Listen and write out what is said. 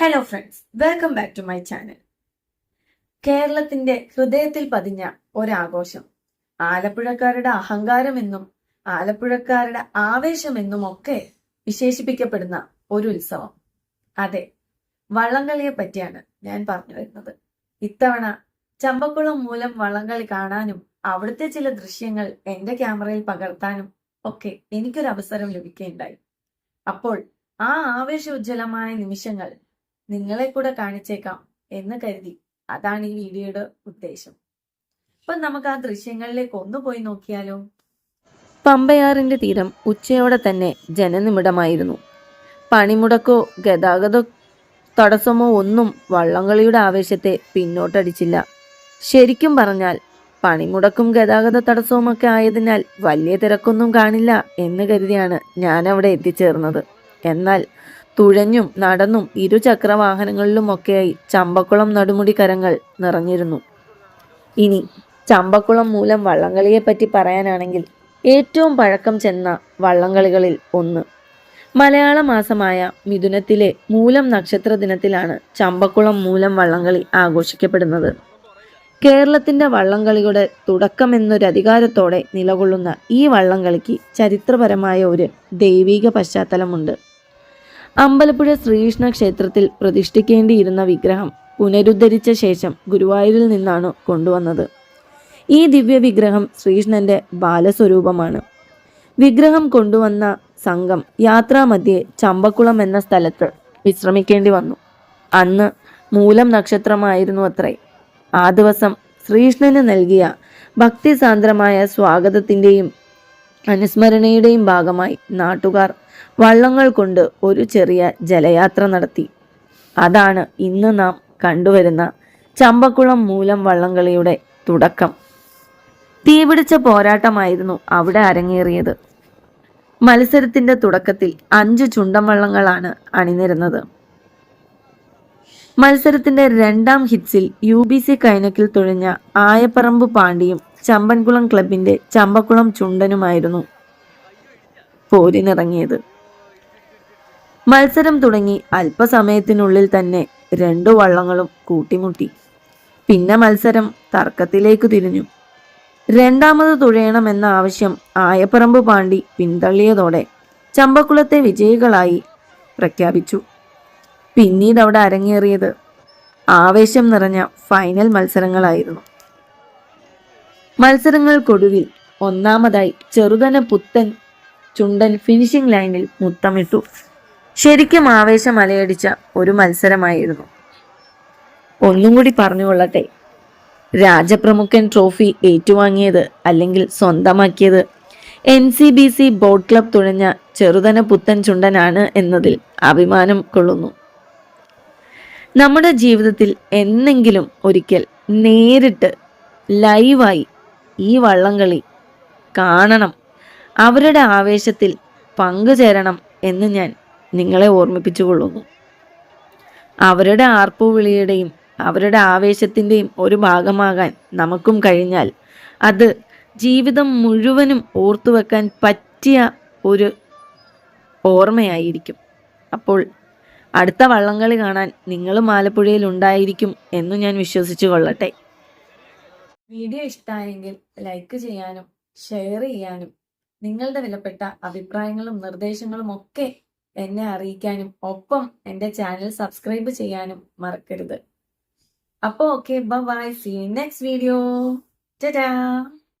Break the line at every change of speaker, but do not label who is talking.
Hello friends welcome back to my channel കേരളത്തിന്റെ ഹൃദയത്തിൽ പതിഞ്ഞ ഒരാഘോഷം. ആലപ്പുഴക്കാരുടെ അഹങ്കാരമെന്നും ആലപ്പുഴക്കാരുടെ ആവേശമെന്നും ഒക്കെ വിശേഷിപ്പിക്കപ്പെടുന്ന ഒരു ഉത്സവം. അതെ വള്ളംകളിയെ പറ്റിയാണ് ഞാൻ പറഞ്ഞു വരുന്നത്. ഇത്തവണ ചമ്പക്കുളം മൂലം വള്ളംകളി കാണാനും അവിടുത്തെ ചില ദൃശ്യങ്ങൾ എന്റെ ക്യാമറയിൽ പകർത്താനും ഒക്കെ എനിക്കൊരു അവസരം ലഭിക്കുകയുണ്ടായി. അപ്പോൾ ആ ആവേശോജ്വലമായ നിമിഷങ്ങൾ നിങ്ങളെ കൂടെ കാണിച്ചേക്കാം എന്ന് കരുതി. അതാണ് ഈ വീഡിയോയുടെ ഉദ്ദേശം. അപ്പൊ നമുക്ക് ആ ദൃശ്യങ്ങളിലേക്ക് ഒന്ന് പോയി നോക്കിയാലോ? പമ്പയാറിന്റെ തീരം ഉച്ചയോടെ തന്നെ ജനനിമിടമായിരുന്നു. പണിമുടക്കോ ഗതാഗത തടസ്സമോ ഒന്നും വള്ളംകളിയുടെ ആവേശത്തെ പിന്നോട്ടടിച്ചില്ല. ശരിക്കും പറഞ്ഞാൽ പണിമുടക്കും ഗതാഗത തടസ്സവുമൊക്കെ ആയതിനാൽ വലിയ തിരക്കൊന്നും കാണില്ല എന്ന് കരുതിയാണ് ഞാൻ അവിടെ എത്തിച്ചേർന്നത്. എന്നാൽ തുഴഞ്ഞും നടന്നും ഇരുചക്രവാഹനങ്ങളിലുമൊക്കെയായി ചമ്പക്കുളം നടുമുടി കരങ്ങൾ നിറഞ്ഞിരുന്നു. ഇനി ചമ്പക്കുളം മൂലം വള്ളംകളിയെപ്പറ്റി പറയാനാണെങ്കിൽ ഏറ്റവും പഴക്കം ചെന്ന വള്ളംകളികളിൽ ഒന്ന്. മലയാള മാസമായ മിഥുനത്തിലെ മൂലം നക്ഷത്ര ദിനത്തിലാണ് ചമ്പക്കുളം മൂലം വള്ളംകളി ആഘോഷിക്കപ്പെടുന്നത്. കേരളത്തിന്റെ വള്ളംകളിയുടെ തുടക്കമെന്നൊരു അധികാരത്തോടെ നിലകൊള്ളുന്ന ഈ വള്ളംകളിക്ക് ചരിത്രപരമായ ഒരു ദൈവീക പശ്ചാത്തലമുണ്ട്. അമ്പലപ്പുഴ ശ്രീകൃഷ്ണ ക്ഷേത്രത്തിൽ പ്രതിഷ്ഠിക്കേണ്ടിയിരുന്ന വിഗ്രഹം പുനരുദ്ധരിച്ച ശേഷം ഗുരുവായൂരിൽ നിന്നാണ് കൊണ്ടുവന്നത്. ഈ ദിവ്യ വിഗ്രഹം ശ്രീകൃഷ്ണന്റെ ബാലസ്വരൂപമാണ്. വിഗ്രഹം കൊണ്ടുവന്ന സംഘം യാത്രാമധ്യേ ചമ്പക്കുളം എന്ന സ്ഥലത്ത് വിശ്രമിക്കേണ്ടി വന്നു. അന്ന് മൂലം നക്ഷത്രമായിരുന്നു അത്രേ. ആ ദിവസം ശ്രീകൃഷ്ണന് നൽകിയ ഭക്തിസാന്ദ്രമായ സ്വാഗതത്തിന്റെയും അനുസ്മരണയുടെയും ഭാഗമായി നാട്ടുകാർ വള്ളങ്ങൾ കൊണ്ട് ഒരു ചെറിയ ജലയാത്ര നടത്തി. അതാണ് ഇന്ന് നാം കണ്ടുവരുന്ന ചമ്പക്കുളം മൂലം വള്ളംകളിയുടെ തുടക്കം. തീപിടിച്ച പോരാട്ടമായിരുന്നു അവിടെ അരങ്ങേറിയത്. മത്സരത്തിന്റെ തുടക്കത്തിൽ അഞ്ച് ചുണ്ടൻ വള്ളങ്ങളാണ് അണിനിരുന്നത്. മത്സരത്തിന്റെ രണ്ടാം ഹിറ്റ്സിൽ യു ബി സി കൈനക്കിൽ തുഴഞ്ഞ ആയപ്പറമ്പ് പാണ്ടിയും ചമ്പൻകുളം ക്ലബിന്റെ ചമ്പക്കുളം ചുണ്ടനുമായിരുന്നു പോരിനിറങ്ങിയത്. മത്സരം തുടങ്ങി അല്പസമയത്തിനുള്ളിൽ തന്നെ രണ്ടു വള്ളങ്ങളും കൂട്ടിമുട്ടി. പിന്നെ മത്സരം തർക്കത്തിലേക്ക് തിരിഞ്ഞു. രണ്ടാമത് തുഴയണമെന്ന ആവശ്യം ആയപ്പറമ്പ് പാണ്ടി പിന്തള്ളിയതോടെ ചമ്പക്കുളത്തെ വിജയികളായി പ്രഖ്യാപിച്ചു. പിന്നീട് അവിടെ അരങ്ങേറിയത് ആവേശം നിറഞ്ഞ ഫൈനൽ മത്സരങ്ങളായിരുന്നു. മത്സരങ്ങൾക്കൊടുവിൽ ഒന്നാമതായി ചെറുതന പുത്തൻ ചുണ്ടൻ ഫിനിഷിംഗ് ലൈനിൽ മുത്തമിട്ടു. ശരിക്കും ആവേശം അലയടിച്ച ഒരു മത്സരമായിരുന്നു. ഒന്നും കൂടി പറഞ്ഞുകൊള്ളട്ടെ. രാജപ്രമുഖൻ ട്രോഫി ഏറ്റുവാങ്ങിയത് അല്ലെങ്കിൽ സ്വന്തമാക്കിയത് N C B C boat club തുഴഞ്ഞ Cheruthana പുത്തൻ ചുണ്ടനാണ് എന്നതിൽ അഭിമാനം കൊള്ളുന്നു. നമ്മുടെ ജീവിതത്തിൽ എന്നെങ്കിലും ഒരിക്കൽ നേരിട്ട് ലൈവായി ഈ വള്ളംകളി കാണണം. അവരുടെ ആവേശത്തിൽ പങ്കുചേരണം എന്ന് ഞാൻ നിങ്ങളെ ഓർമ്മിപ്പിച്ചുകൊള്ളുന്നു അവരുടെ ആർപ്പുവിളിയുടെയും അവരുടെ ആവേശത്തിന്റെയും ഒരു ഭാഗമാകാൻ നമുക്കും കഴിഞ്ഞാൽ അത് ജീവിതം മുഴുവനും ഓർത്തുവെക്കാൻ പറ്റിയ ഒരു ഓർമ്മയായിരിക്കും. അപ്പോൾ അടുത്ത വള്ളംകളി കാണാൻ നിങ്ങളും ആലപ്പുഴയിൽ ഉണ്ടായിരിക്കും എന്നു ഞാൻ വിശ്വസിച്ചു കൊള്ളട്ടെ. വീഡിയോ ഇഷ്ടമായെങ്കിൽ ലൈക്ക് ചെയ്യാനും ഷെയർ ചെയ്യാനും നിങ്ങളുടെ വിലപ്പെട്ട അഭിപ്രായങ്ങളും നിർദ്ദേശങ്ങളും ഒക്കെ എന്നെ അറിയിക്കാനും ഒപ്പം എന്റെ ചാനൽ സബ്സ്ക്രൈബ് ചെയ്യാനും മറക്കരുത്. അപ്പോൾ okay bye see next video ടാ